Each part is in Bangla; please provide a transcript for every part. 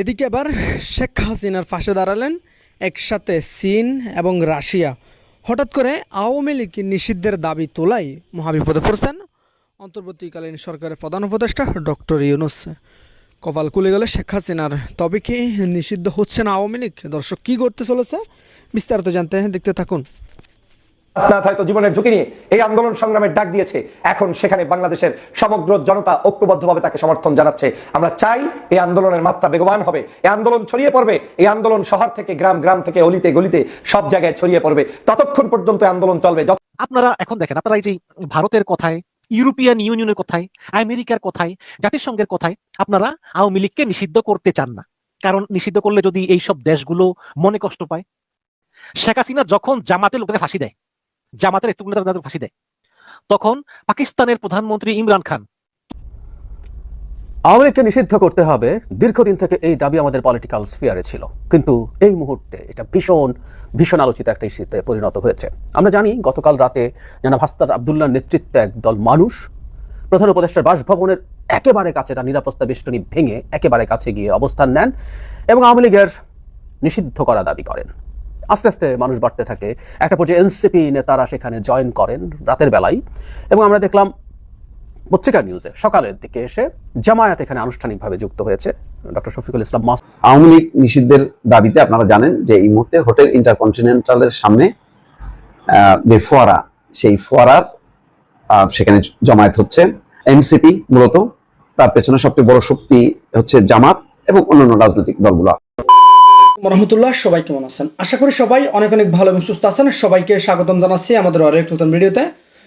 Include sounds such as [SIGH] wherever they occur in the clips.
এদিকে আবার শেখ হাসিনার পাশে দাঁড়ালেন একসাথে চীন এবং রাশিয়া। হঠাৎ করে আওয়ামী লীগ নিষিদ্ধের দাবি তোলাই মহাবিপদে পড়ছেন অন্তর্বর্তীকালীন সরকারের প্রধান উপদেষ্টা ডক্টর ইউনুস। কপাল খুলে গেলে শেখ হাসিনার। তবে কি নিষিদ্ধ হচ্ছে না আওয়ামী লীগ? দর্শক, কী করতে চলেছে? বিস্তারিত জানতে দেখতে থাকুন। হাসনাত হয়তো জীবনের ঝুঁকি নিয়ে এই আন্দোলন সংগ্রামের ডাক দিয়েছে। এখন সেখানে বাংলাদেশের সমগ্র জনতা ঐক্যবদ্ধভাবে তাকে সমর্থন জানাচ্ছে। আমরা চাই এই আন্দোলনের মাত্রা বেগবান হবে। এই আন্দোলন ছড়িয়ে পড়বে। এই আন্দোলন শহর থেকে, গ্রাম গ্রাম থেকে, অলিতে, গলিতে সব জায়গায় ছড়িয়ে পড়বে। ততক্ষণ পর্যন্ত আন্দোলন চলবে। আপনারা এখন দেখেন, আপনারা এই যে ভারতের কথায়, ইউরোপিয়ান ইউনিয়নের কথায়, আমেরিকার কথায়, জাতিসংঘের কথায়, আপনারা আওয়ামী লীগকে নিষিদ্ধ করতে চান না। কারণ নিষিদ্ধ করলে যদি এই সব দেশগুলো মনে কষ্ট পায়, শেখ হাসিনা যখন জামাতের লোকের ফাঁসি দেয় জামাতের একটু তাদের ফাঁসি দেয়। তখন পাকিস্তানের প্রধানমন্ত্রী ইমরান খান। আওয়ামী লীগকে নিষিদ্ধ করতে হবে দীর্ঘদিন থেকে এই দাবি আমাদের পলিটিক্যাল স্ফিয়ারে ছিল। কিন্তু এই মুহূর্তে এটা ভীষণ ভীষণ আলোচিত একটা ইস্যুতে পরিণত হয়েছে। আমরা জানি গতকাল রাতে জানা ভাস্তার আবদুল্লাহ নেতৃত্বে একদল মানুষ প্রধান উপদেষ্টার বাসভবনের একেবারে কাছে, তার নিরাপত্তা বেষ্টনী ভেঙে একেবারে কাছে গিয়ে অবস্থান নেন এবং আওয়ামী লীগের নিষিদ্ধ করা দাবি করেন। আস্তে আস্তে মানুষ বাড়তে থাকে। একটা পর্যায়ে এনসিপি নেতারা সেখানে জয়েন করেন রাতের বেলায় এবং আমরা দেখলাম পত্রিকা নিউজে সকালের দিকে এসে জামায়াত এখানে আনুষ্ঠানিকভাবে যুক্ত হয়েছে। ডক্টর শফিকুল ইসলাম মাস আওয়ামী লীগ নিষিদ্ধের দাবিতে আপনারা জানেন যে এই মুহূর্তে হোটেল ইন্টারকন্টিনেন্টালের সামনে যে ফোয়ারা, সেই ফোয়ারার সেখানে জমায়েত হচ্ছে। এনসিপি মূলত তার পেছনে সবচেয়ে বড় শক্তি হচ্ছে জামাত এবং অন্যান্য রাজনৈতিক দলগুলো। রহমতুল্লাহ, সবাই কেমন আছেন? আশা করি সবাই অনেক অনেক ভালো এবং সুস্থ আছেন। সবাইকে স্বাগতম জানাচ্ছি আমাদের আরেক নতুন ভিডিওতে।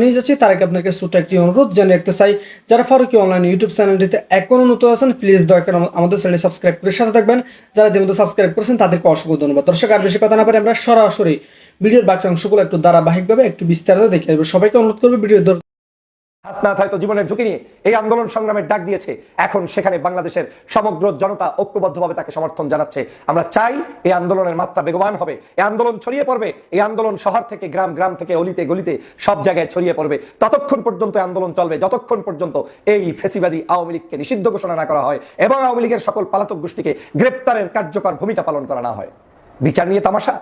নিয়ে যাচ্ছি। তার আগে আপনাকে ছোট একটি অনুরোধ জানিয়ে রাখতে চাই, যারা ফারুকি অনলাইন ইউটিউব চ্যানেলটিতে এখনও নতুন আছেন প্লিজ দয়া করে আমাদের চ্যানেল সাবস্ক্রাইব করে সাথে থাকবেন। যারা ইতিমধ্যে সাবস্ক্রাইব করেছেন, তাদেরকে অসংখ্য ধন্যবাদ। দর্শক, আর বেশি কথা না পারে আমরা সরাসরি ভিডিওর বাকি অংশগুলো একটু ধারাবাহিকভাবে একটু বিস্তারিত দেখে আসব সবাইকে অনুরোধ করব ভিডিও হাসনাত হয়তো জীবনের ঝুঁকি নিয়ে এই আন্দোলন সংগ্রামের ডাক দিয়েছে। এখন সেখানে বাংলাদেশের সমগ্র জনতা ঐক্যবদ্ধভাবে তাকে সমর্থন জানাচ্ছে। আমরা চাই এই আন্দোলনের মাত্রা বেগবান হবে। এই আন্দোলন ছড়িয়ে পড়বে। এই আন্দোলন শহর থেকে, গ্রাম গ্রাম থেকে, অলিতে, গলিতে সব জায়গায় ছড়িয়ে পড়বে। ততক্ষণ পর্যন্ত আন্দোলন চলবে। যতক্ষণ পর্যন্ত এই ফেসিবাদী আওয়ামী লীগকে নিষিদ্ধ ঘোষণা না করা হয় এবং আওয়ামী লীগের সকল পালাতক গোষ্ঠীকে গ্রেপ্তারের কার্যকর ভূমিকা পালন করা না হয়। বিচার নিয়ে তামাশা?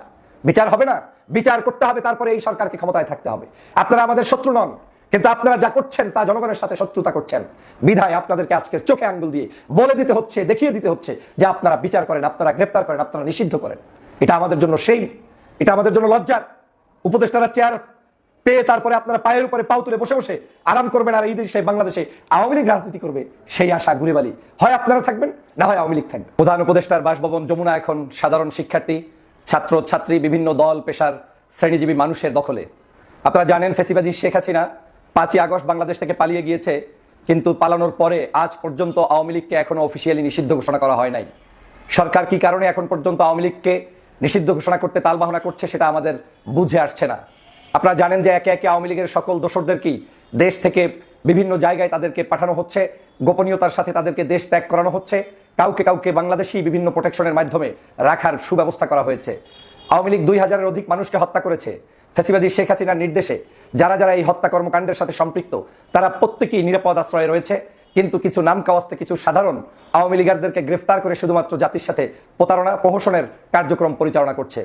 বিচার হবে না। বিচার করতে হবে, তারপরে এই সরকারকে ক্ষমতায় থাকতে হবে। আপনারা আমাদের শত্রু নন। কিন্তু আপনারা যা করছেন তা জনগণের সাথে শত্রুতা করছেন। বিধায় আপনাদেরকে আজকের চোখে আঙ্গুল দিয়ে বলে দিতে হচ্ছে, দেখিয়ে দিতে হচ্ছে যে আপনারা বিচার করেন, আপনারা গ্রেপ্তার করেন, আপনারা নিষিদ্ধ করেন। এটা আমাদের জন্য সেই এটা আমাদের জন্য লজ্জার। উপদেষ্টারা চেয়ার পেয়ে তারপরে আপনারা পায়ের উপরে পাও তুলে বসে বসে আরাম করবেন আর এই দেশে বাংলাদেশে আওয়ামী লীগ রাজনীতি করবে, সেই আশা ঘুরে বালি হয় আপনারা থাকবেন, না হয় আওয়ামী লীগ থাকবে। প্রধান উপদেষ্টার বাসভবন যমুনা এখন সাধারণ শিক্ষার্থী, ছাত্র, ছাত্রী, বিভিন্ন দল, পেশার শ্রেণীজীবী মানুষের দখলে। আপনারা জানেন ফেসিবাদী শেখ হাসিনা পাঁচই আগস্ট বাংলাদেশ থেকে পালিয়ে গিয়েছে, কিন্তু পালানোর পরে আজ পর্যন্ত আওয়ামী লীগকে এখনও অফিসিয়ালি নিষিদ্ধ ঘোষণা করা হয় নাই। সরকার কি কারণে এখন পর্যন্ত আওয়ামী লীগকে নিষিদ্ধ ঘোষণা করতে তালবাহনা করছে সেটা আমাদের বুঝে আসছে না। আপনারা জানেন যে একে একে আওয়ামী লীগের সকল দোসরদেরকেই দেশ থেকে বিভিন্ন জায়গায় তাদেরকে পাঠানো হচ্ছে, গোপনীয়তার সাথে তাদেরকে দেশ ত্যাগ করানো হচ্ছে, কাউকে কাউকে বাংলাদেশি বিভিন্ন প্রোটেকশনের মাধ্যমে রাখার সুব্যবস্থা করা হয়েছে। আওয়ামী লীগ দুই হাজারের অধিক মানুষকে হত্যা করেছে ফেসিবাদী শেখ হাসিনার নির্দেশে যারা যারা এই হত্যা কর্মকাণ্ডের সাথে সম্পৃক্ত, তারা প্রত্যেকেই নিরাপদ আশ্রয়ে রয়েছে। কিন্তু কিছু নাম কাওয়াস্তে কিছু সাধারণ আওয়ামী লীগারদেরকে গ্রেফতার করে শুধুমাত্র জাতির সাথে প্রতারণা প্রহসনের কার্যক্রম পরিচালনা করছে।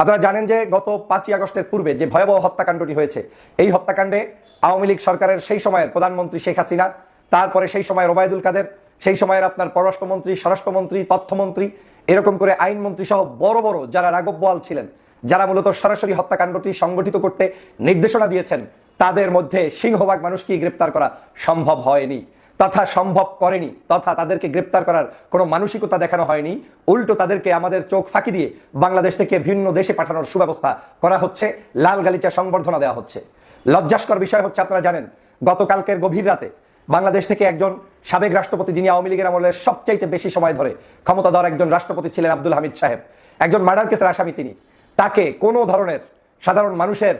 আপনারা জানেন যে গত পাঁচই আগস্টের পূর্বে যে ভয়াবহ হত্যাকাণ্ডটি হয়েছে, এই হত্যাকাণ্ডে আওয়ামী লীগ সরকারের সেই সময়ের প্রধানমন্ত্রী শেখ হাসিনা, তারপরে সেই সময় ওবায়দুল কাদের, সেই সময়ের আপনার পররাষ্ট্রমন্ত্রী, স্বরাষ্ট্রমন্ত্রী, তথ্যমন্ত্রী, এরকম করে আইনমন্ত্রী সহ বড় বড় যারা রাগব বোয়াল ছিলেন যারা মূলত সরাসরি হত্যাকাণ্ডটি সংগঠিত করতে নির্দেশনা দিয়েছেন, তাদের মধ্যে সিংহভাগ মানুষকেই গ্রেপ্তার করা সম্ভব হয়নি, তথা সম্ভব করেনি, তথা তাদেরকে গ্রেপ্তার করার কোনো মানসিকতা দেখানো হয়নি। উল্টো তাদেরকে আমাদের চোখ ফাঁকি দিয়ে বাংলাদেশ থেকে ভিন্ন দেশে পাঠানোর সুব্যবস্থা করা হচ্ছে, লাল গালিচা সংবর্ধনা দেওয়া হচ্ছে। লজ্জাস্কর বিষয় হচ্ছে, আপনারা জানেন, গতকালকের গভীর রাতে বাংলাদেশ থেকে একজন সাবেক রাষ্ট্রপতি যিনি আওয়ামী লীগের আমলে সবচাইতে বেশি সময় ধরে ক্ষমতাধর একজন রাষ্ট্রপতি ছিলেন আব্দুল হামিদ সাহেব। একজন মার্ডার কেসের আসামি তিনি। তাকে কোনো ধরনের সাধারণ মানুষের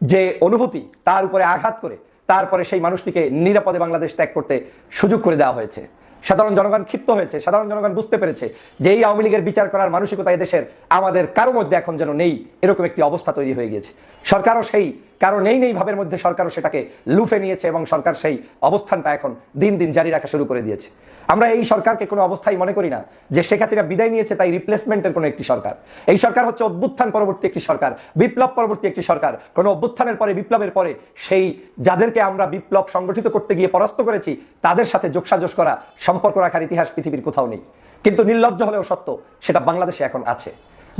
যে অনুভূতি তার উপরে আঘাত করে, তারপরে সেই মানুষটিকে নিরাপদে বাংলাদেশ ত্যাগ করতে সুযোগ করে দেওয়া হয়েছে। সাধারণ জনগণ ক্ষিপ্ত হয়েছে, সাধারণ জনগণ বুঝতে পেরেছে যে এই আওয়ামী লীগের বিচার করার মানসিকতা এদেশের, আমাদের কারও মধ্যে এখন যেন নেই, এরকম একটি অবস্থা তৈরি হয়ে গিয়েছে। সরকারও সেই, কারও নেই নেই ভাবের মধ্যে সরকারও সেটাকে লুফে নিয়েছে এবং সরকার সেই অবস্থানটা এখন দিন দিন জারি রাখা শুরু করে দিয়েছে। আমরা এই সরকারকে কোনো অবস্থায় মনে করি না যে শেখ হাসিনা বিদায় নিয়েছে, তাই রিপ্লেসমেন্টের কোনো একটি সরকার। এই সরকার হচ্ছে অভ্যুত্থান পরবর্তী একটি সরকার, বিপ্লব পরবর্তী একটি সরকার। কোন অভ্যুত্থানের পরে, বিপ্লবের পরে, সেই যাদেরকে আমরা বিপ্লব সংগঠিত করতে গিয়ে পরাস্ত করেছি, তাদের সাথে যোগসাজস করা, সম্পর্ক রাখার ইতিহাস পৃথিবীর কোথাও নেই। কিন্তু নির্লজ্জ হলেও সত্য, সেটা বাংলাদেশে এখন আছে।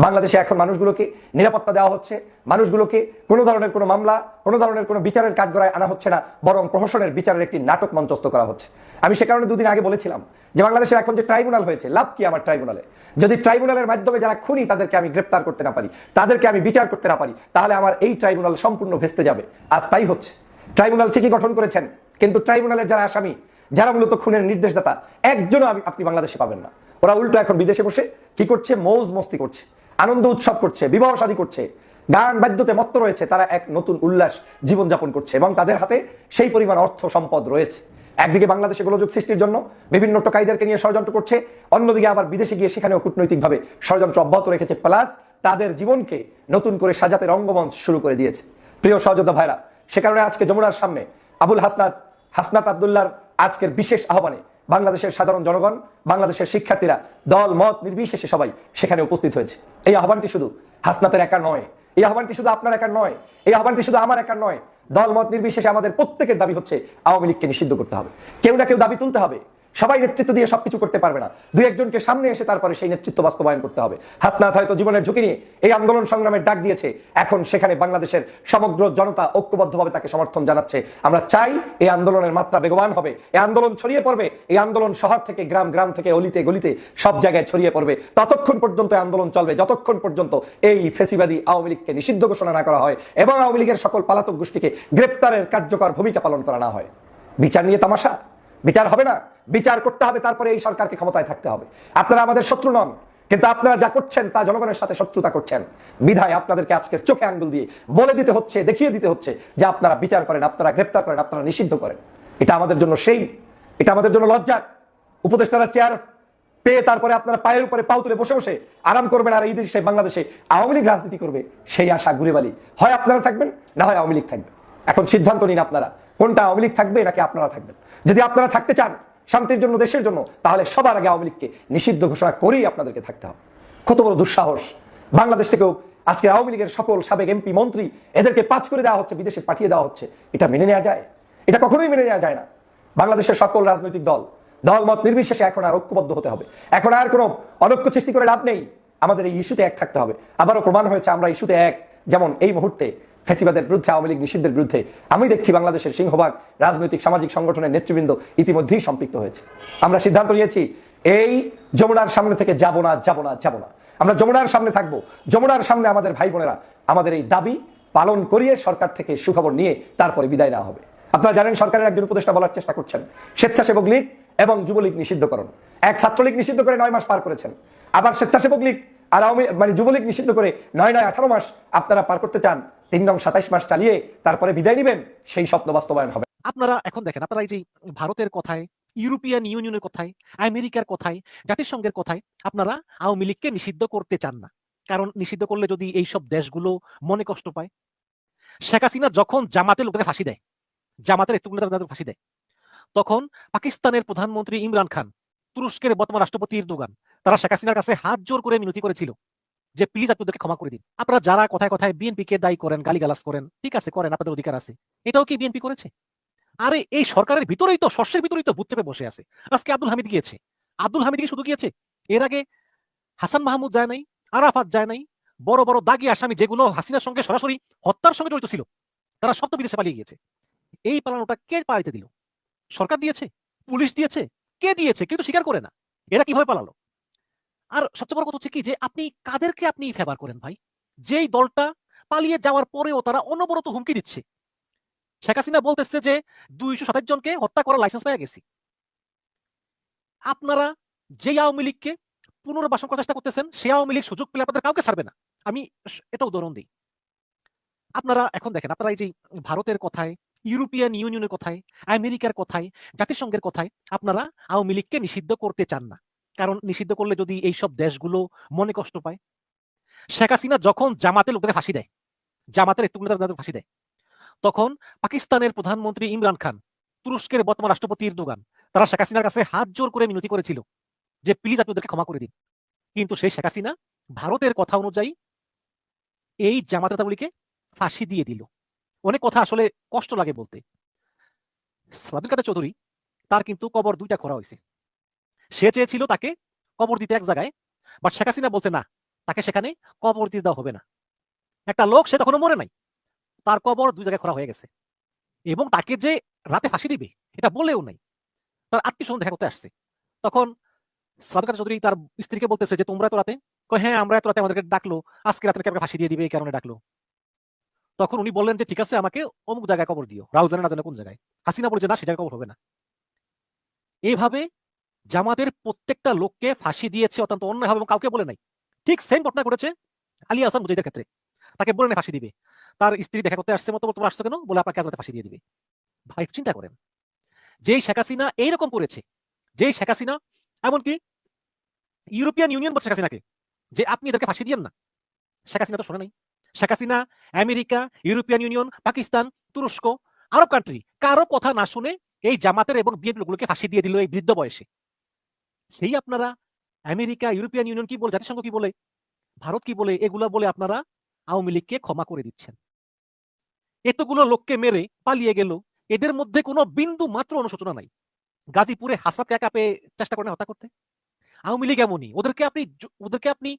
বাংলাদেশে এখন মানুষগুলোকে নিরাপত্তা দেওয়া হচ্ছে, মানুষগুলোকে কোনো ধরনের কোনো মামলা, কোনো ধরনের কোনো বিচারের কাঠগড়ায় আনা হচ্ছে না, বরং প্রহসনের বিচারের একটি নাটক মঞ্চস্থ করা হচ্ছে। আমি সে কারণে দুদিন আগে বলেছিলাম যে বাংলাদেশের এখন যে ট্রাইব্যুনাল হয়েছে, লাভ কি আমার ট্রাইব্যুনালে? যদি ট্রাইব্যুনালের মাধ্যমে যারা খুনি, তাদেরকে আমি গ্রেপ্তার করতে না পারি, তাদেরকে আমি বিচার করতে না পারি, তাহলে আমার এই ট্রাইব্যুনাল সম্পূর্ণ ভেস্তে যাবে। আজ তাই হচ্ছে। ট্রাইব্যুনাল ঠিকই গঠন করেছেন, কিন্তু ট্রাইব্যুনালের যারা আসামি, যারা মূলত খুনের নির্দেশদাতা, একজনও আমি- আপনি বাংলাদেশে পাবেন না। ওরা উল্টো এখন বিদেশে বসে কি করছে? মৌজ মস্তি করছে। আনন্দ উৎসব করছে, বিবাহ শাদী করছে, গান বাদ্যতে মত্ত রয়েছে, তারা এক নতুন উল্লাস জীবনযাপন করছে এবং তাদের হাতে সেই পরিমাণ অর্থ সম্পদ রয়েছে। একদিকে বাংলাদেশে গোলযোগ সৃষ্টির জন্য বিভিন্ন টোকাইদেরকে নিয়ে ষড়যন্ত্র করছে, অন্যদিকে আবার বিদেশে গিয়ে সেখানেও কূটনৈতিকভাবে ষড়যন্ত্র অব্যাহত রেখেছে, প্লাস তাদের জীবনকে নতুন করে সাজাতে রঙ্গমঞ্চ শুরু করে দিয়েছে। প্রিয় সহযোদ্ধা ভাইরা, সে কারণে আজকে যমুনার সামনে আবুল হাসনাত হাসনাত আবদুল্লার আজকের বিশেষ আহ্বানে বাংলাদেশের সাধারণ জনগণ, বাংলাদেশের শিক্ষার্থীরা দল, মত, নির্বিশেষে সবাই সেখানে উপস্থিত হয়েছে। এই আহ্বানটি শুধু হাসনাতের একা নয়, এই আহ্বানটি শুধু আপনার একার নয়, এই আহ্বানটি শুধু আমার একার নয়, দল, মত, নির্বিশেষে আমাদের প্রত্যেকের দাবি হচ্ছে আওয়ামী লীগকে নিষিদ্ধ করতে হবে। কেউ না কেউ দাবি তুলতে হবে। সবাই নেতৃত্ব দিয়ে সবকিছু করতে পারবে না। দুই একজনকে সামনে এসে তারপরে সেই নেতৃত্ব বাস্তবায়ন করতে হবে। হাসনাত হয়তো জীবনের ঝুঁকি নিয়ে এই আন্দোলন সংগ্রামের ডাক দিয়েছে। এখন সেখানে বাংলাদেশের সমগ্র জনতা ঐক্যবদ্ধভাবে তাকে সমর্থন জানাচ্ছে। আমরা চাই এই আন্দোলনের মাত্রা বেগবান হবে। এই আন্দোলন ছড়িয়ে পড়বে। এই আন্দোলন শহর থেকে, গ্রাম গ্রাম থেকে, অলিতে, গলিতে সব জায়গায় ছড়িয়ে পড়বে। ততক্ষণ পর্যন্ত আন্দোলন চলবে। যতক্ষণ পর্যন্ত এই ফেসিবাদী আওয়ামী লীগকে নিষিদ্ধ ঘোষণা না করা হয় এবং আওয়ামী লীগের সকল পালাতক গোষ্ঠীকে গ্রেপ্তারের কার্যকর ভূমিকা পালন করা না হয়। বিচার নিয়ে তামাশা। বিচার হবে না। বিচার করতে হবে, তারপরে এই সরকারকে ক্ষমতায় থাকতে হবে। আপনারা আমাদের শত্রু নন, কিন্তু আপনারা যা করছেন তা জনগণের সাথে শত্রুতা করছেন। বিধায় আপনাদেরকে আজকের চোখে আঙ্গুল দিয়ে বলে দিতে হচ্ছে, দেখিয়ে দিতে হচ্ছে যে আপনারা বিচার করেন, আপনারা গ্রেপ্তার করেন, আপনারা নিষিদ্ধ করেন। এটা আমাদের জন্য সেই এটা আমাদের জন্য লজ্জার। উপদেষ্টারা চেয়ার পেয়ে তারপরে আপনারা পায়ের উপরে পাও তুলে বসে বসে আরাম করবেন আর এই দেশে, বাংলাদেশে আওয়ামী লীগ রাজনীতি করবে, সেই আশা ঘুরে বালি হয় আপনারা থাকবেন, না হয় আওয়ামী লীগ থাকবে। এখন সিদ্ধান্ত নিন আপনারা কোনটা আওয়ামী লীগ থাকবে নাকি আপনারা থাকবেন। যদি আপনারা থাকতে চান শান্তির জন্য, দেশের জন্য, তাহলে সবার আগে আওয়ামী লীগকে নিষিদ্ধ ঘোষণা করেই আপনাদেরকে থাকতে হবে। কত বড় দুঃসাহস। বাংলাদেশ থেকেও আজকে আওয়ামী লীগের সকল সাবেক এমপি, মন্ত্রী এদেরকে পাঁচ করে দেওয়া হচ্ছে, বিদেশে পাঠিয়ে দেওয়া হচ্ছে। এটা মেনে নেওয়া যায়? এটা কখনোই মেনে নেওয়া যায় না। বাংলাদেশের সকল রাজনৈতিক দল, দলমত নির্বিশেষে এখন আর ঐক্যবদ্ধ হতে হবে। এখন আর কোনো অনৈক্য সৃষ্টি করে লাভ নেই। আমাদের এই ইস্যুতে এক থাকতে হবে। আবারও প্রমাণ হয়েছে, আমরা ইস্যুতে এক। যেমন এই মুহূর্তে ফেসিবাদের বিরুদ্ধে, আওয়ামী লীগ নিষিদ্ধের বিরুদ্ধে। আমি দেখছি বাংলাদেশের সিংহভাগ রাজনৈতিক সামাজিক সংগঠনের নেতৃবৃন্দ ইতিমধ্যেই সম্পৃক্ত হয়েছে। আমরা সিদ্ধান্ত নিয়েছি, এই যমুনার সামনে থেকে যাব না যাব না যাব না। আমরা যমুনার সামনে থাকব। যমুনার সামনে আমাদের ভাই বোনেরা, আমাদের এই দাবি পালন করিয়ে সরকার থেকে সুখবর নিয়ে তারপরে বিদায় নেওয়া হবে। আপনারা জানেন, সরকারের একজন উপদেষ্টা বলার চেষ্টা করছেন। স্বেচ্ছাসেবক লীগ এবং যুবলীগ নিষিদ্ধকরণ। এক ছাত্রলীগ নিষিদ্ধ করে নয় মাস পার করেছেন। আবার স্বেচ্ছাসেবক লীগ আর আওয়ামী মানে যুবলীগ নিষিদ্ধ করে নয় নয় আঠারো মাস আপনারা পার করতে চান, তিন নং সাতাইশ মাস চালিয়ে তারপরে বিদায় নেবেন, সেই স্বপ্ন বাস্তবায়ন হবে। আপনারা এখন দেখেন, আপনারা এই যে ভারতের কথায়, ইউরোপিয়ান ইউনিয়নের কথায়, আমেরিকার কথায়, জাতিসংঘের কথায়, আপনারা আওয়ামী লীগকে নিষিদ্ধ করতে চান না। কারণ নিষিদ্ধ করলে যদি এই সব দেশগুলো মনে কষ্ট পায়, শেখ হাসিনা যখন জামাতের লোকদের ফাঁসি দেয়, জামাতের নেতৃত্ব ফাঁসি দেয়, তখন পাকিস্তানের প্রধানমন্ত্রী ইমরান খান, তুরস্কের বর্তমান রাষ্ট্রপতি ইরদোগান তারা শেখ হাসিনার কাছে হাত জোর করে মিনতি করেছিল যে, প্লিজ আপনাদেরকে ক্ষমা করে দিন। আপনারা যারা কথায় কথায় বিএনপি কে দায়ী করেন, গালিগালাজ করেন, ঠিক আছে, করেন, আপনাদের অধিকার আছে। এটাও কি বিএনপি করেছে? আরে, এই সরকারের ভিতরেই তো, শস্যের ভিতরেই তো চেপে বসে আছে। আজকে আব্দুল হামিদ গিয়েছে। আব্দুল হামিদ শুধু গিয়েছে? এর আগে হাসান মাহমুদ যায় নাই, আরাফাত যায় নাই, বড় বড় দাগি আসামি যেগুলো হাসিনার সঙ্গে সরাসরি হত্যার সঙ্গে জড়িত ছিল, তারা সব তো বিদেশে পালিয়ে গিয়েছে। এই পালানোটা কে পালাইতে দিল? সরকার দিয়েছে? পুলিশ দিয়েছে? কে দিয়েছে? কিন্তু স্বীকার করে না। এরা কীভাবে পালালো? আর সবচেয়ে বড় কথা হচ্ছে কি যে, আপনি কাদেরকে আপনি ফেভার করেন ভাই? যেই দলটা পালিয়ে যাওয়ার পরেও তারা অনবরত হুমকি দিচ্ছে। শেখ হাসিনা বলতেছে যে, দুইশো সাতাশ জনকে হত্যা করার লাইসেন্স পেয়ে গেছি। আপনারা যে আওয়ামী লীগকে পুনর্বাসন করার চেষ্টা করতেছেন সে আওয়ামী লীগ সুযোগ পেলে আপনাদের কাউকে ছাড়বে না। আমি এটা উদাহরণ দিই। আপনারা এখন দেখেন, আপনারা এই যে ভারতের কথায়, ইউরোপিয়ান ইউনিয়নের কথায়, আমেরিকার কথায়, জাতিসংঘের কথায় আপনারা আওয়ামী লীগকে নিষিদ্ধ করতে চান না। কারণ নিষিদ্ধ করলে যদি এই সব দেশগুলো মনে কষ্ট পায়। শেখ হাসিনা যখন জামাতের লোকদের ফাঁসি দেয়, জামাতের তাদের ফাঁসি দেয়, তখন পাকিস্তানের প্রধানমন্ত্রী ইমরান খান, তুরস্কের বর্তমান রাষ্ট্রপতি ইরদোগান তারা শেখ হাসিনার কাছে হাত জোর করে মিনতি করেছিল যে, প্লিজ আপনি ওদেরকে ক্ষমা করে দিন। কিন্তু সেই শেখ হাসিনা ভারতের কথা অনুযায়ী এই জামাত নেতাগুলিকে ফাঁসি দিয়ে দিল। অনেক কথা আসলে কষ্ট লাগে বলতে। সালাদুল কাদের চৌধুরী, তার কিন্তু কবর দুইটা করা হয়েছে। সে চেয়েছিল তাকে কবর দিতে এক জায়গায় বাট শেখ হাসিনা বলছে, না, তাকে সেখানে কবর দিতে দেওয়া হবে না। একটা লোক, সে তখনও মরে নাই। তার কবর দুই জায়গায় করা হয়ে গেছে। এবং তাকে যে রাতে ফাঁসি দিবে, এটা বলেও নাই। তার আত্মীয় স্বজন দেখা করতে আসছে। তখন সালাদুল চৌধুরী তার স্ত্রীকে বলতেছে যে, তোমরা এত রাতে? হ্যাঁ আমরা এত রাতে আমাদেরকে ডাকলো। আজকে রাতে আমাকে ফাঁসি দিয়ে দিবে, এই কারণে ডাকলো। তখন উনি বললেন যে, ঠিক আছে, আমাকে অমুক জায়গায় কবর দিও। রাহুল জানে না জানে কোন জায়গায়। হাসিনা বলছে না, সে জায়গায় কবর হবে না। এইভাবে জামাতের প্রত্যেকটা লোককে ফাঁসি দিয়েছে, অত্যন্ত অন্যায় হবে এবং কাউকে বলে নাই। ঠিক সেম ঘটনা ঘটেছে আলী হাসান মুজাহিদের ক্ষেত্রে। তাকে বলে ফাঁসি দিবে। তার স্ত্রী দেখা করতে আসছে মতো তোমরা আসছো কেন? বলে আপনাকে আজকে ফাঁসি দিয়ে দিবে। ভাই চিন্তা করেন। যেই শেখ হাসিনা এইরকম করেছে, যেই শেখ হাসিনা, এমনকি ইউরোপিয়ান ইউনিয়ন বলছে শেখ যে আপনি এদেরকে ফাঁসি দিয়েন না। শেখ হাসিনা তো শোনে নাই। Sheikh Hasina, America, European Union, Pakistan, তুরস্ক, আরব কান্ট্রি কারও কথা না শুনে এই জামাতের এবং বিএনপি লোকগুলোকে ফাঁসি দিয়ে দিল এই বৃদ্ধ বয়সে। সেই আপনারা আমেরিকা, ইউরোপিয়ান ইউনিয়ন কি বলে, জাতিসংঘ কি বলে, ভারত কি বলে, এগুলো বলে আপনারা আওয়ামী লীগকে ক্ষমা করে দিচ্ছেন। এতগুলো লোককে মেরে পালিয়ে গেল, এদের মধ্যে কোনো বিন্দু মাত্র অনুশোচনা নাই। গাজীপুরে হাসরাত একা পেয়ে চেষ্টা করেন হত্যা করতে। আওয়ামী লীগ এমনই, ওদেরকে আপনি ওদেরকে আপনি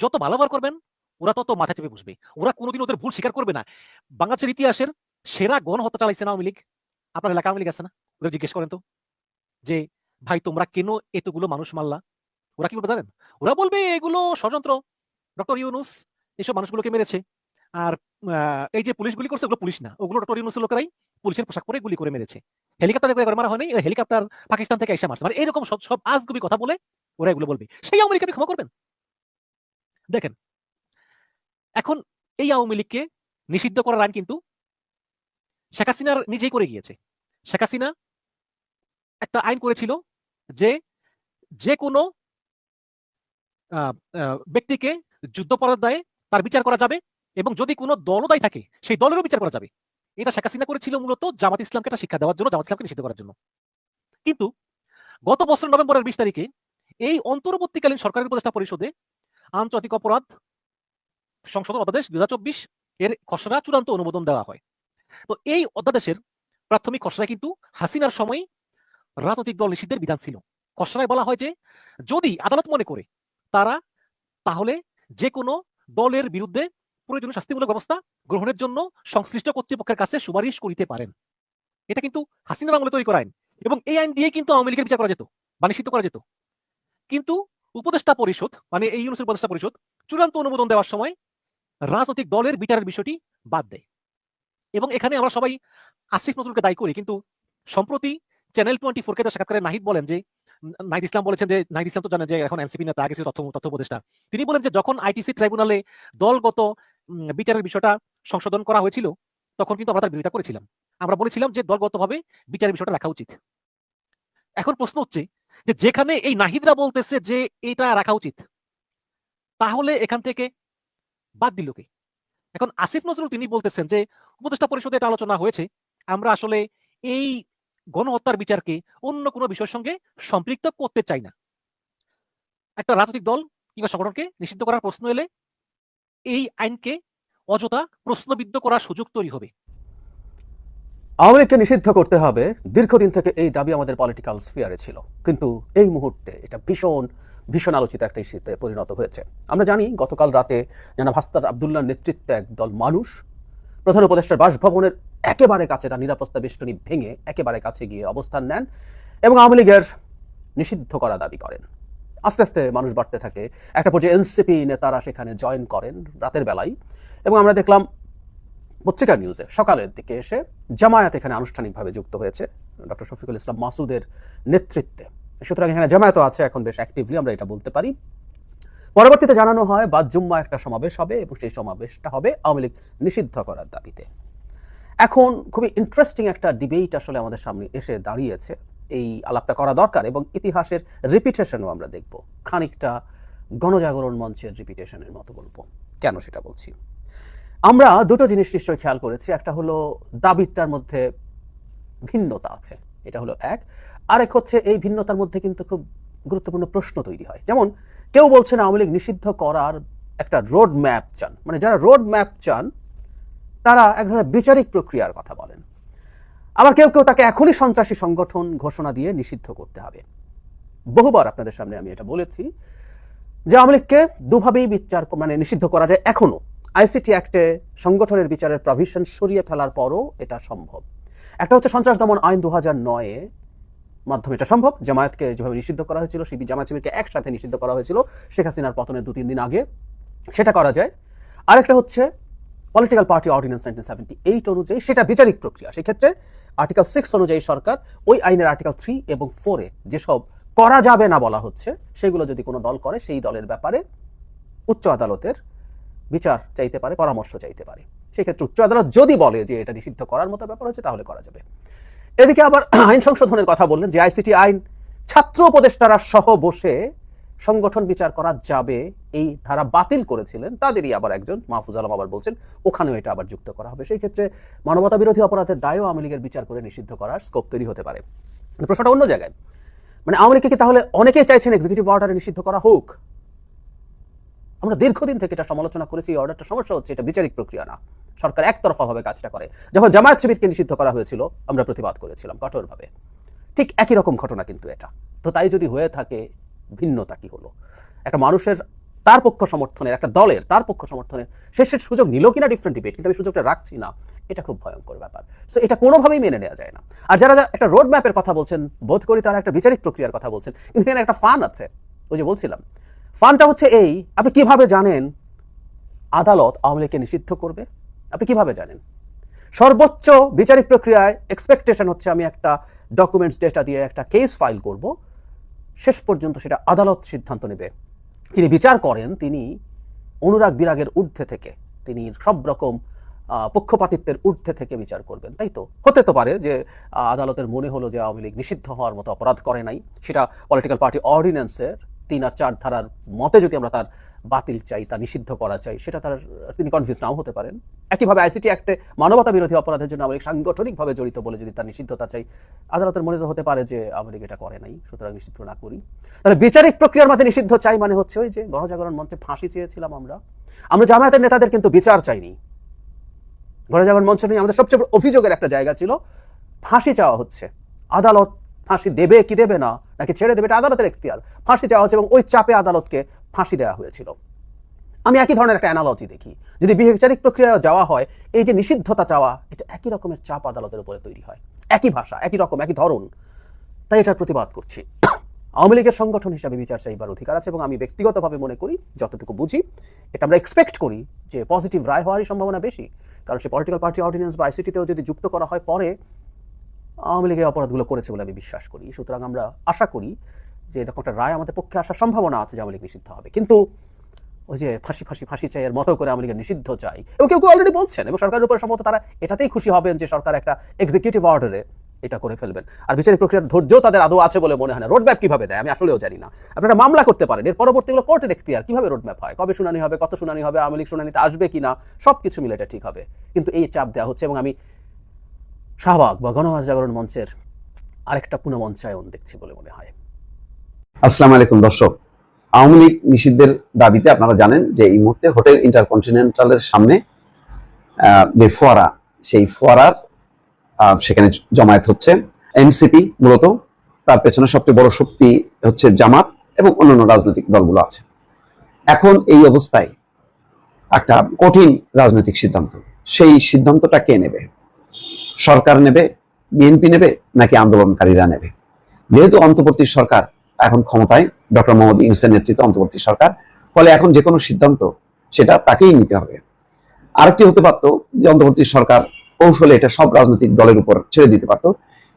যত ভালো ব্যবহার করবেন, ওরা তত মাথা চেপে বসবে। ওরা কোনোদিন ওদের ভুল স্বীকার করবে না। বাংলাদেশের ইতিহাসের সেরা গণহত্যা চালাইছে না আওয়ামী লীগ। আপনার এলাকা আওয়ামী লীগ আছে না? ওদের জিজ্ঞেস করেন তো, যে ভাই, তোমরা কেন এতগুলো মানুষ মারলা? ওরা কি বলবে জানেন? ওরা বলবে, এগুলো ষড়যন্ত্র। ডক্টর ইউনুস এইসব মানুষগুলোকে মেরেছে। আর এই যে পুলিশ গুলি করছে, ওগুলো পুলিশ না। ওগুলো ডক্টর ইউনুসের লোকেরাই পুলিশের পোশাক পরে গুলি করে মেরেছে। হেলিকপ্টারে করে মারা হয়নি হেলিকপ্টার পাকিস্তান থেকে এসে মারছে। মানে এরকম সব সব আজগুবি কথা বলে ওরা এগুলো বলবে। সেই আওয়ামী লীগকে ক্ষমা করবেন। দেখেন, এখন এই আওয়ামী লীগকে নিষিদ্ধ করার আইন কিন্তু শেখ হাসিনার নিজেই করে গিয়েছে। শেখ হাসিনা একটা আইন করেছিল যে যে কোনো ব্যক্তিকে যুদ্ধপরাধ দায়ে তার বিচার করা যাবে এবং যদি কোনো দলও দায়ী থাকে, সেই দলেরও বিচার করা যাবে। এটা শেখ হাসিনা করেছিল মূলত জামাত ইসলামকে একটা শিক্ষা দেওয়ার জন্য, জামাত ইসলামকে নিষিদ্ধ করার জন্য। কিন্তু গত বছর নভেম্বরের বিশ তারিখে এই অন্তর্বর্তীকালীন সরকারের উপদেষ্টা পরিষদে আন্তর্জাতিক অপরাধ সংসদ অধ্যাদেশ দু হাজার চব্বিশ এর খসড়া চূড়ান্ত অনুমোদন দেওয়া হয়। তো এই অধ্যাদেশের প্রাথমিক খসড়ায় কিন্তু হাসিনার সময় রাজনৈতিক দল নিষিদ্ধের বিধান ছিল। খসড়ায় বলা হয় যে, যদি আদালত মনে করে তারা, তাহলে যে কোনো দলের বিরুদ্ধে প্রয়োজনীয় শাস্তিমূলক ব্যবস্থা গ্রহণের জন্য সংশ্লিষ্ট কর্তৃপক্ষের কাছে সুপারিশ করিতে পারেন। এটা কিন্তু হাসিনার আমলে তৈরি করা আইন এবং এই আইন দিয়ে কিন্তু আওয়ামী লীগের বিচার করা যেত বা নিষিদ্ধ করা যেত। কিন্তু উপদেষ্টা পরিষদ মানে এই ইউনুসের উপদেষ্টা পরিষদ, চূড়ান্ত অনুমোদন দেওয়ার সময় রাজনৈতিক দলের বিচারের বিষয়টি বাদ দেয়। এবং এখানে আমরা সবাই আসিফ নজরুলকে দায়ী করি, কিন্তু সম্প্রতি চ্যানেল টোয়েন্টি ফোর কে সাক্ষাৎকারে নাহিদ বলেন যে নাহিদ ইসলাম বলেছেন যে, নাহিদ ইসলাম তো জানেন যে এখন এনসিপি নেতা আগে তথ্য তথ্য উপদেষ্টা। তিনি বলেন যে, যখন আইটিসি ট্রাইব্যুনালে দলগত বিচারের বিষয়টা সংশোধন করা হয়েছিল, তখন কিন্তু আমরা তার বিরোধিতা করেছিলাম। আমরা বলেছিলাম যে, দলগতভাবে বিচারের বিষয়টা রাখা উচিত। এখন প্রশ্ন হচ্ছে যে, যেখানে এই নাহিদরা বলতেছে যে, এটা রাখা উচিত, তাহলে এখান থেকে বাদ দিল কে? এখন আসিফ নজরুল তিনি বলতেছেন যে, উপদেষ্টা পরিষদে এটা আলোচনা হয়েছে, আমরা আসলে এই গণহত্যার বিচারকে অন্য কোনো বিষয়ের সঙ্গে সম্পৃক্ত করতে চাই না। একটা রাজনৈতিক দল কিংবা সংগঠনকে নিষিদ্ধ করার প্রশ্ন এলে এই আইনকে অযথা প্রশ্নবিদ্ধ করার সুযোগ তৈরি হবে। আওয়ামী লীগকে নিষিদ্ধ করতে হবে দীর্ঘদিন থেকে এই দাবি আমাদের পলিটিক্যাল স্ফিয়ারে ছিল। কিন্তু এই মুহূর্তে এটা ভীষণ ভীষণ আলোচিত একটা ইস্যুতে পরিণত হয়েছে। আমরা জানি গতকাল রাতে জানা ভাস্তার আবদুল্লাহ নেতৃত্বে একদল মানুষ প্রধান উপদেষ্টার বাসভবনের একেবারে কাছে তার নিরাপত্তা বেষ্টনী ভেঙে একেবারে কাছে গিয়ে অবস্থান নেন এবং আওয়ামী লীগের নিষিদ্ধ করা দাবি করেন। আস্তে আস্তে মানুষ বাড়তে থাকে। একটা পর্যায়ে এনসিপি নেতারা সেখানে জয়েন করেন রাতের বেলায় এবং আমরা দেখলাম পত্রিকা নিউজে সকালের দিকে এসে জামায়াত এখানে আনুষ্ঠানিকভাবে যুক্ত হয়েছে ডক্টর শফিকুল ইসলাম মাসুদের নেতৃত্বে। সুতরাং এখানে জামায়াতও আছে, এখন বেশ অ্যাক্টিভলি আমরা এটা বলতে পারি। পরবর্তীতে জানানো হয়, বাদ জুম্মা একটা সমাবেশ হবে এবং সেই সমাবেশটা হবে আওয়ামী লীগ নিষিদ্ধ করার দাবিতে। এখন খুবই ইন্টারেস্টিং একটা ডিবেট আসলে আমাদের সামনে এসে দাঁড়িয়েছে। এই আলাপটা করা দরকার এবং ইতিহাসের রিপিটেশনও আমরা দেখব। খানিকটা গণজাগরণ মঞ্চের রিপিটেশনের মতো বলব। কেন সেটা বলছি? আমরা দুটো জিনিস নিশ্চয়ই খেয়াল করেছি। একটা হলো দাবিটার মধ্যে ভিন্নতা আছে। এটা হলো এক। আরেক হচ্ছে এই ভিন্নতার মধ্যে কিন্তু খুব গুরুত্বপূর্ণ প্রশ্ন তৈরি হয়। যেমন কেউ বলছেন আওয়ামী লীগ নিষিদ্ধ করার একটা রোড ম্যাপ চান। মানে যারা রোড ম্যাপ চান, তারা এক ধরনের বিচারিক প্রক্রিয়ার কথা বলেন। আবার কেউ কেউ তাকে এখনই সন্ত্রাসী সংগঠন ঘোষণা দিয়ে নিষিদ্ধ করতে হবে। বহুবার আপনাদের সামনে আমি এটা বলেছি যে আওয়ামী লীগকে দুভাবেই বিচার মানে নিষিদ্ধ করা যায় এখনও। আইসিটি অ্যাক্টে সংগঠনের বিচারের প্রভিশন সরিয়ে ফেলার পরও এটা সম্ভব। একটা হচ্ছে সন্ত্রাস দমন আইন দু হাজার নয়ে মাধ্যমে এটা সম্ভব। জামায়াতকে যেভাবে নিষিদ্ধ করা হয়েছিল শিবির জামায়াত শিবিরকে একসাথে নিষিদ্ধ করা হয়েছিল। শেখ হাসিনার পতনের দু তিন দিন আগে সেটা করা যায়। আরেকটা হচ্ছে political party ordinance nineteen seventy eight অনুযায়ী সেটা বিচারিক প্রক্রিয়া। সেক্ষেত্রে আর্টিকেল সিক্স অনুযায়ী সরকার ওই আইনের আর্টিকেল থ্রি এবং ফোরে যেসব করা যাবে না বলা হচ্ছে, সেগুলো যদি কোনো দল করে, সেই দলের ব্যাপারে উচ্চ আদালতের বিচার চাইতে পারে, পরামর্শ চাইতে পারে। সেক্ষেত্রে উচ্চ আদালত যদি বলে যে এটা নিষিদ্ধ করার মতো ব্যাপার হচ্ছে, তাহলে করা যাবে। এদিকে আবার আইন সংশোধনের কথা বললেন যে আইসিটি আইন ছাত্র উপদেষ্টারা সহ বসে সংগঠন বিচার করা যাবে, এই ধারা বাতিল করেছিলেন। তাদেরই আবার একজন, মাহফুজ আলম আবার বলছেন, ওখানেও এটা আবার যুক্ত করা হবে। সেই ক্ষেত্রে মানবতা বিরোধী অপরাধের দায়ও আওয়ামী লীগের বিচার করে নিষিদ্ধ করার স্কোপ তৈরি হতে পারে। প্রশ্নটা অন্য জায়গায়। মানে আওয়ামী লীগকে তাহলে অনেকেই চাইছেন এক্সিকিউটিভ অর্ডারে নিষিদ্ধ করা হোক? আমরা দীর্ঘদিন থেকে এটা সমালোচনা করেছি, এই অর্ডারটা সমস্যা হচ্ছে, এটা বিচারিক প্রক্রিয়া না। সরকার একতরফাভাবে কাজটা করে। যখন জামায়াত শিবিরকে নিষিদ্ধ করা হয়েছিল, আমরা প্রতিবাদ করেছিলাম কঠোরভাবে। ঠিক একই রকম ঘটনা কিন্তু এটা। তো তাই যদি হয়ে থাকে, ভিন্নতা কি হলো? একটা মানুষের তার পক্ষ সমর্থনের, একটা দলের তার পক্ষ সমর্থনের শেষের সুযোগ নিল কিনা ডিফারেন্ট ডিবেট কিন্তু আমি সুযোগটা রাখছি না। এটা খুব ভয়ঙ্কর ব্যাপার। সো এটা কোনোভাবেই মেনে নেওয়া যায় না। আর যারা একটা রোড ম্যাপের কথা বলছেন, বোধ করি তারা একটা বিচারিক প্রক্রিয়ার কথা বলছেন। কিন্তু এখানে একটা ফান আছে। ওই যে বলছিলাম ফানটা হচ্ছে এই, আপনি কীভাবে জানেন আদালত আওয়ামী লীগকে নিষিদ্ধ করবে? আপনি কীভাবে জানেন? সর্বোচ্চ বিচারিক প্রক্রিয়ায় এক্সপেকটেশন হচ্ছে আমি একটা ডকুমেন্টস ডেটা দিয়ে একটা কেস ফাইল করব। শেষ পর্যন্ত সেটা আদালত সিদ্ধান্ত নেবে। যিনি বিচার করেন, তিনি অনুরাগ বিরাগের ঊর্ধ্বে থেকে, তিনি সব রকম পক্ষপাতিত্বের ঊর্ধ্বে থেকে বিচার করবেন, তাই তো? হতে তো পারে যে আদালতের মনে হলো যে আওয়ামী লীগ নিষিদ্ধ হওয়ার মতো অপরাধ করে নাই। সেটা পলিটিক্যাল পার্টি অর্ডিন্যান্সের তিন আর চার ধারার মতে যদি আমরা তার বাতিল চাই, তা নিষিদ্ধ করা চাই, সেটা তার, তিনি কনফিউজ নাও হতে পারেন। একইভাবে আইসিটি অ্যাক্টে মানবতা বিরোধী অপরাধের জন্য আওয়ামী সাংগঠনিকভাবে জড়িত বলে যদি তার নিষিদ্ধতা চাই, আদালতের মনে তো হতে পারে যে আওয়ামী এটা করে নাই, সুতরাং নিষিদ্ধ না করি। তাহলে বিচারিক প্রক্রিয়ার মধ্যে নিষিদ্ধ চাই মানে হচ্ছে ওই যে গণজাগরণ মঞ্চে ফাঁসি চেয়েছিলাম আমরা। আমরা জামায়াতের নেতাদের কিন্তু বিচার চাইনি। গণজাগরণ মঞ্চ নিয়ে আমাদের সবচেয়ে অভিযোগের একটা জায়গা ছিল, ফাঁসি চাওয়া হচ্ছে। আদালত ফাঁসি দেবে কি দেবে না, নাকি ছেড়ে দেবে, এটা আদালতের এখতিয়ার। ফাঁসি চাওয়া হয়েছে এবং ওই চাপে আদালতকে ফাঁসি দেওয়া হয়েছিল। আমি একই ধরনের একটা অ্যানালজি দেখি। যদি বিচারিক প্রক্রিয়ায় যাওয়া হয়, এই যে নিষিদ্ধতা চাওয়া, এটা একই রকমের চাপ আদালতের উপরে তৈরি হয়। একই ভাষা, একই রকম, একই ধরন। তাই এটার প্রতিবাদ করছি। [COUGHS] আওয়ামী লীগের সংগঠন হিসাবে বিচার চাইবার অধিকার আছে এবং আমি ব্যক্তিগতভাবে মনে করি, যতটুকু বুঝি, এটা আমরা এক্সপেক্ট করি যে পজিটিভ রায় হওয়ারই সম্ভাবনা বেশি। কারণ সে পলিটিক্যাল পার্টি অর্ডিন্যান্স বা আইসিটিতেও যদি যুক্ত করা হয় পরে আওয়ামী লীগের অপরাধগুলো করেছে বলে আমি বিশ্বাস করি। সুতরাং আমরা আশা করি যে এরকম একটা রায় আমাদের পক্ষে আসার সম্ভাবনা আছে যে আওয়ামী লীগ নিষিদ্ধ হবে। কিন্তু ওই যে ফাঁসি ফাঁসি ফাঁসি চাই এর মতো করে আওয়ামী লীগের নিষিদ্ধ চাই, এবং কেউ কেউ অলরেডি বলছেন, এবং সরকারের উপর সম্ভবত তারা এটাতেই খুশি হবেন যে সরকার একটা এক্সিকিউটিভ অর্ডারে এটা করে ফেলবেন। আর বিচারিক প্রক্রিয়ার ধৈর্য তাদের আদৌ আছে বলে মনে হয় না। রোড ম্যাপ কীভাবে দেয়? আমি আসলেও জানি না। আপনারা মামলা করতে পারেন, এর পরবর্তীগুলো কোর্টের এখতিয়ার কীভাবে রোড ম্যাপ হয়? কবে শুনানি হবে, কত শুনানি হবে, আওয়ামী লীগ শুনানিতে আসবে কিনা? সব কিছু মিলে এটা ঠিক হবে। কিন্তু এই চাপ দেওয়া হচ্ছে, এবং আমি শাহবাগ বা গণমাজ জাগরণ মঞ্চের আরেকটা পুনমঞ্চায়ন দেখছি বলে মনে হয়। আসসালামু আলাইকুম দর্শক, আওয়ামী লীগ নিষিদ্ধের দাবিতে আপনারা জানেন যে এই মুহূর্তে হোটেল ইন্টারকন্টিনেন্টালের সামনে যে ফোয়ারা, সেই ফোয়ারার সেখানে জমায়েত হচ্ছে এনসিপি মূলত। তার পেছনে সবচেয়ে বড় শক্তি হচ্ছে জামাত এবং অন্যান্য রাজনৈতিক দলগুলো আছে। এখন এই অবস্থায় একটা কঠিন রাজনৈতিক সিদ্ধান্ত। সেই সিদ্ধান্তটা কে নেবে? সরকার নেবে, বিএনপি নেবে, নাকি আন্দোলনকারীরা নেবে? যেহেতু অন্তর্বর্তী সরকার এখন ক্ষমতায়, ডক্টর মোহাম্মদ ইউসের নেতৃত্বে অন্তর্বর্তী সরকার, ফলে এখন যে কোনো সিদ্ধান্ত সেটা তাকেই নিতে হবে। আরেকটি হতে পারতো যে অন্তর্বর্তী সরকার কৌশলে এটা সব রাজনৈতিক দলের উপর ছেড়ে দিতে পারতো,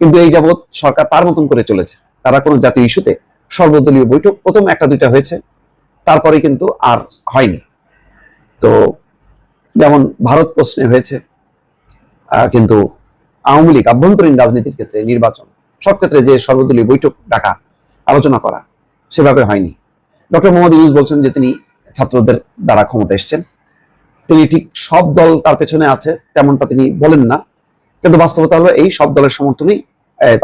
কিন্তু এই যাবৎ সরকার তার মতন করে চলেছে। তারা কোনো জাতীয় ইস্যুতে সর্বদলীয় বৈঠক, প্রথম একটা দুইটা হয়েছে, তারপরে কিন্তু আর হয়নি। তো যেমন ভারত প্রশ্নে হয়েছে কিন্তু আওয়ামী লীগ আভ্যন্তরীণ রাজনীতির ক্ষেত্রে নির্বাচন, সব ক্ষেত্রে যে সর্বদলীয় বৈঠক ডাকা, আলোচনা করা, সেভাবে হয়নি। ডক্টর মোহাম্মদ ইউনুস বলছেন যে তিনি ছাত্রদের দ্বারা ক্ষমতা এসছেন। তিনি ঠিক সব দল তার পেছনে আছে, তেমনটা তিনি বলেন না। কিন্তু বাস্তবতা হলো এই সব দলের সমর্থনেই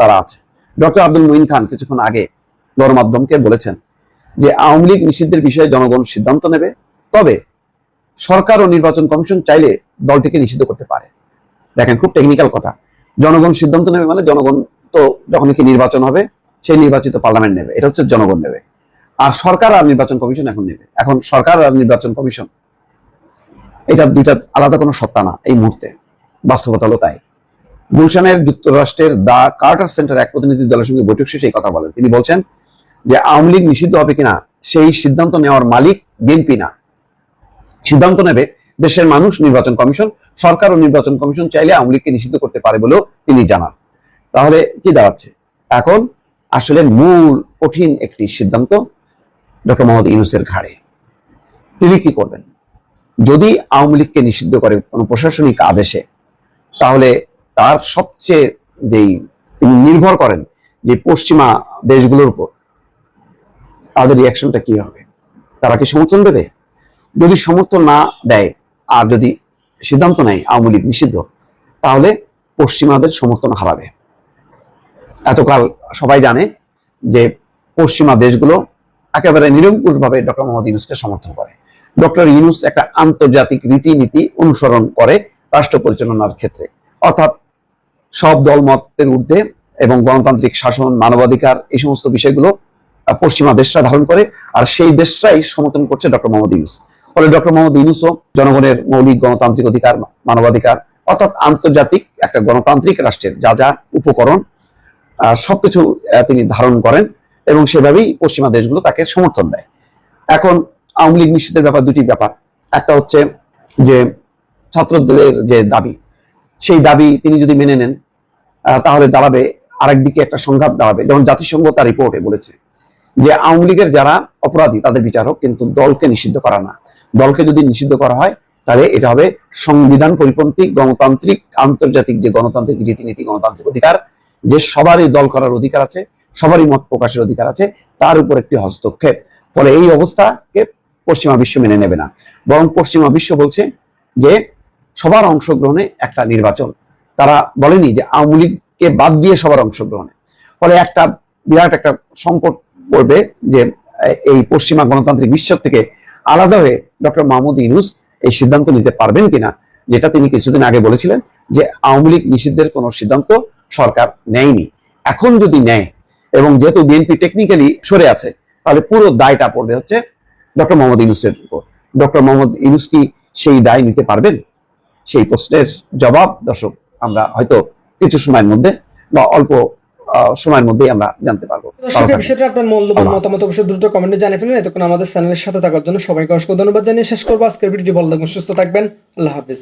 তারা আছে। ডক্টর আব্দুল মঈন খান কিছুক্ষণ আগে গণমাধ্যমকে বলেছেন যে আওয়ামী লীগ নিষিদ্ধের বিষয়ে জনগণ সিদ্ধান্ত নেবে, তবে সরকার ও নির্বাচন কমিশন চাইলে দলটিকে নিষিদ্ধ করতে পারে। দেখেন, খুব টেকনিক্যাল কথা। জনগণ সিদ্ধান্ত নেবে মানে জনগণ তো যখন কি নির্বাচন হবে, সেই নির্বাচিত পার্লামেন্ট নেবে। এটা হচ্ছে জনগণ নেবে। আর সরকার আর নির্বাচন কমিশন এখন নেবে। এখন সরকার আর নির্বাচন কমিশন, এটা দুইটা আলাদা কোনো সত্তা না এই মুহূর্তে। বাস্তবতা হলো তাই। গুলশানের যুক্তরাষ্ট্রের দা কার্টার সেন্টার এক প্রতিনিধি দলের সঙ্গে বৈঠক শেষে এই কথা বলেন। তিনি বলছেন যে আওয়ামী লীগ নিষিদ্ধ হবে কিনা, সেই সিদ্ধান্ত নেওয়ার মালিক বিএনপি না। সিদ্ধান্ত নেবে দেশের মানুষ নির্বাচন কমিশন, সরকার ও নির্বাচন কমিশন চাইলে আওয়ামী লীগকে নিষিদ্ধ করতে পারে বলেও তিনি জানান। তাহলে কি দাঁড়াচ্ছে? এখন আসলে মূল কঠিন একটি সিদ্ধান্ত ডক্টর মোহাম্মদ ইউনুসের ঘাড়ে। তিনি কি করবেন? যদি আওয়ামী লীগকে নিষিদ্ধ করে কোনো প্রশাসনিক আদেশে, তাহলে তার সবচেয়ে যেই তিনি নির্ভর করেন যে পশ্চিমা দেশগুলোর উপর, তাদের রিয়াকশনটা কি হবে? তারা কি সমর্থন দেবে? যদি সমর্থন না দেয় আর যদি সিদ্ধান্ত নেয় আওয়ামী লীগ নিষিদ্ধ, তাহলে পশ্চিমাদের সমর্থন হারাবে। এতকাল সবাই জানে যে পশ্চিমা দেশগুলো একেবারে নিরঙ্কুশভাবে ডক্টর মোহাম্মদ ইউনুসকে সমর্থন করে। ডক্টর ইউনুস একটা আন্তর্জাতিক রীতিনীতি অনুসরণ করে রাষ্ট্র পরিচালনার ক্ষেত্রে। অর্থাৎ সব দল মতের ঊর্ধ্বে এবং গণতান্ত্রিক শাসন, মানবাধিকার এই সমস্ত বিষয়গুলো পশ্চিমা দেশরা ধারণ করে, আর সেই দেশরাই সমর্থন করছে ডক্টর মোহাম্মদ ইউনুস। ফলে ডক্টর মোহাম্মদ ইউনুসও জনগণের মৌলিক গণতান্ত্রিক অধিকার, মানবাধিকার, অর্থাৎ আন্তর্জাতিক একটা গণতান্ত্রিক রাষ্ট্রের যা যা উপকরণ সবকিছু তিনি ধারণ করেন এবং সেভাবেই পশ্চিমা দেশগুলো তাকে সমর্থন দেয়। এখন আওয়ামী লীগ নিষিদ্ধের ব্যাপার দুটি ব্যাপার। একটা হচ্ছে যে ছাত্রদের যে দাবি, সেই দাবি তিনি যদি মেনে নেন তাহলে দাঁড়াবে আরেকদিকে একটা সংঘাত দাঁড়াবে। যেমন জাতিসংঘ তার রিপোর্টে বলেছে যে আওয়ামী লীগের যারা অপরাধী, তাদের বিচার হোক কিন্তু দলকে নিষিদ্ধ করা না। দলকে যদি নিষিদ্ধ করা হয়, তাহলে এটা হবে সংবিধান পরিপন্থী গণতান্ত্রিক আন্তর্জাতিক যে গণতান্ত্রিক রীতিনীতি, গণতান্ত্রিক অধিকার, যে সবারই দল করার অধিকার আছে, সবারই মত প্রকাশের অধিকার আছে, তার উপর একটি হস্তক্ষেপ। ফলে এই অবস্থাকে পশ্চিমা বিশ্ব মেনে নেবে না। বরং পশ্চিমা বিশ্ব বলছে যে সবার অংশগ্রহণে একটা নির্বাচন। তারা বলেনি যে আওয়ামী লীগকে বাদ দিয়ে সবার অংশগ্রহণে। ফলে একটা, বিরাট একটা সংকট পড়বে যে এই পশ্চিমা গণতান্ত্রিক বিশ্ব থেকে আলাদা হয়ে ডক্টর মাহমুদ ইউনুস এই সিদ্ধান্ত নিতে পারবেন কিনা, যেটা তিনি কিছুদিন আগে বলেছিলেন যে আওয়ামী লীগ নিষিদ্ধের কোনো সিদ্ধান্ত সরকার নেয়নি। এখন যদি নেয় এবং যেহেতু বিএনপি টেকনিক্যালি সরে আছে, তাহলে পুরো দায়টা পড়বে হচ্ছে ডক্টর মোহাম্মদ ইউনুসের উপর। ডক্টর মোহাম্মদ ইউনুস কি সেই দায় নিতে পারবেন? সেই প্রশ্নের জবাব দর্শক, আমরা হয়তো কিছু সময়ের মধ্যে বা অল্প সময়ের মধ্যেই আমরা জানতে পারব। বিষয়টা আপনার মূল্যবান মতামত অবশ্যই দ্রুত কমেন্টে জানিয়ে ফেলেন। এতক্ষণ আমাদের চ্যানেলের সাথে থাকার জন্য সবাইকে অসংখ্য ধন্যবাদ জানিয়ে শেষ করব। আজকের ভিডিওটি ভালো থাকবেন সুস্থ থাকবেন। আল্লাহ হাফিজ।